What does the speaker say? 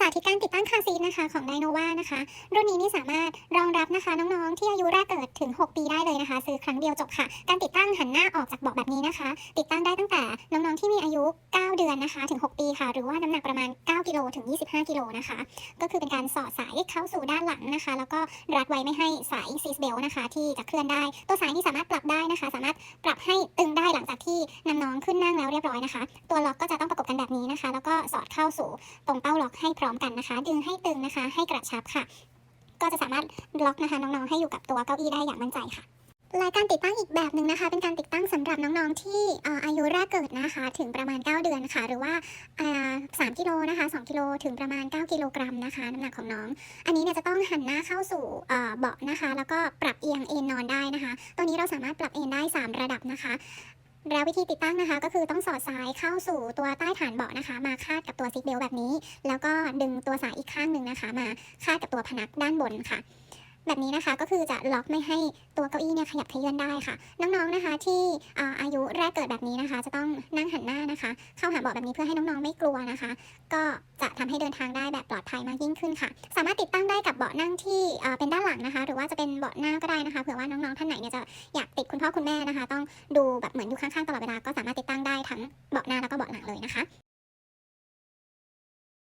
สาธิตการติดตั้งคาร์ซีทนะคะของไดโนวานะคะ รุ่นนี้นี่สามารถรองรับนะคะน้องๆที่อายุแรกเกิดถึง 6 ปีได้เลยนะคะ ซื้อครั้งเดียวจบค่ะ การติดตั้งหันหน้าออกจากเบาะแบบนี้นะคะ ติดตั้งได้ตั้งแต่น้องๆที่ อายุ9เดือนนะคะถึง 6 ปีค่ะ หรือว่าน้ำหนักประมาณ 9 กิโลถึง 25 กิโลนะคะ ก็คือเป็นการสอดสายเข้าสู่ด้านหลังนะคะ แล้วก็รัดไว้ไม่ให้สายซีสเบลนะคะ ที่จะเคลื่อนได้ ตัวสายนี่สามารถปรับได้นะคะ สามารถปรับให้ตึงได้หลังจากที่นำน้องขึ้นนั่งแล้วเรียบร้อยนะคะ ตัวล็อกก็จะต้องประกบกันแบบนี้นะคะ แล้วก็สอดเข้าสู่ตรงเป้าล็อกให้พร้อมกันนะคะ ดึงให้ตึงนะคะ ให้กระชับค่ะ ก็จะสามารถล็อกนะคะน้องๆให้อยู่กับตัวเก้าอี้ได้อย่างมั่นใจค่ะ และการติดตั้งอีกแบบหนึ่งนะคะ เป็นการติดตั้งสำหรับน้องๆที่อายุแรกเกิดนะคะ ถึงประมาณ 9 เดือนค่ะ หรือว่าา3 กิโลนะคะ 2 กิโลถึงประมาณ 9 กิโลกรัมนะคะน้ำหนักของน้อง อันนี้เนี่ยจะต้องหันหน้าเข้าสู่เบาะนะคะ แล้วก็ปรับเอียงเอนนอนได้นะคะ ตัวนี้เราสามารถปรับเอนได้ 3 ระดับนะคะแล้ววิธีติดตั้งนะคะ ก็คือต้องสอดสายเข้าสู่ตัวใต้ฐานเบาะนะคะ มาคาดกับตัวซีทเบลแบบนี้ แล้วก็ดึงตัวสายอีกข้างหนึ่งนะคะ มาคาดกับตัวพนักด้านบนค่ะ แบบนี้นะคะก็คือจะล็อกไม่ให้ตัวเก้าอี้เนี่ยขยับเขยื้อนได้ค่ะ น้องๆนะคะที่อาอายุแรกเกิดแบบนี้นะคะ จะต้องนั่งหันหน้านะคะ เข้าหาเบาะแบบนี้เพื่อให้น้องๆไม่กลัวนะคะ ก็จะทำให้เดินทางได้แบบปลอดภัยมากยิ่งขึ้นค่ะ สามารถติดตั้งได้กับเบาะนั่งที่เป็นด้านหลังนะคะ หรือว่าจะเป็นเบาะหน้าก็ได้นะคะเผื่อว่าน้องๆท่านไหนเนี่ยจะอยากติดคุณพ่อคุณแม่นะคะ ต้องดูแบบเหมือนอยู่ข้างๆตลอดเวลาก็สามารถติดตั้งได้ทั้งเบาะหน้าแล้วก็เบาะหลังเลยนะคะ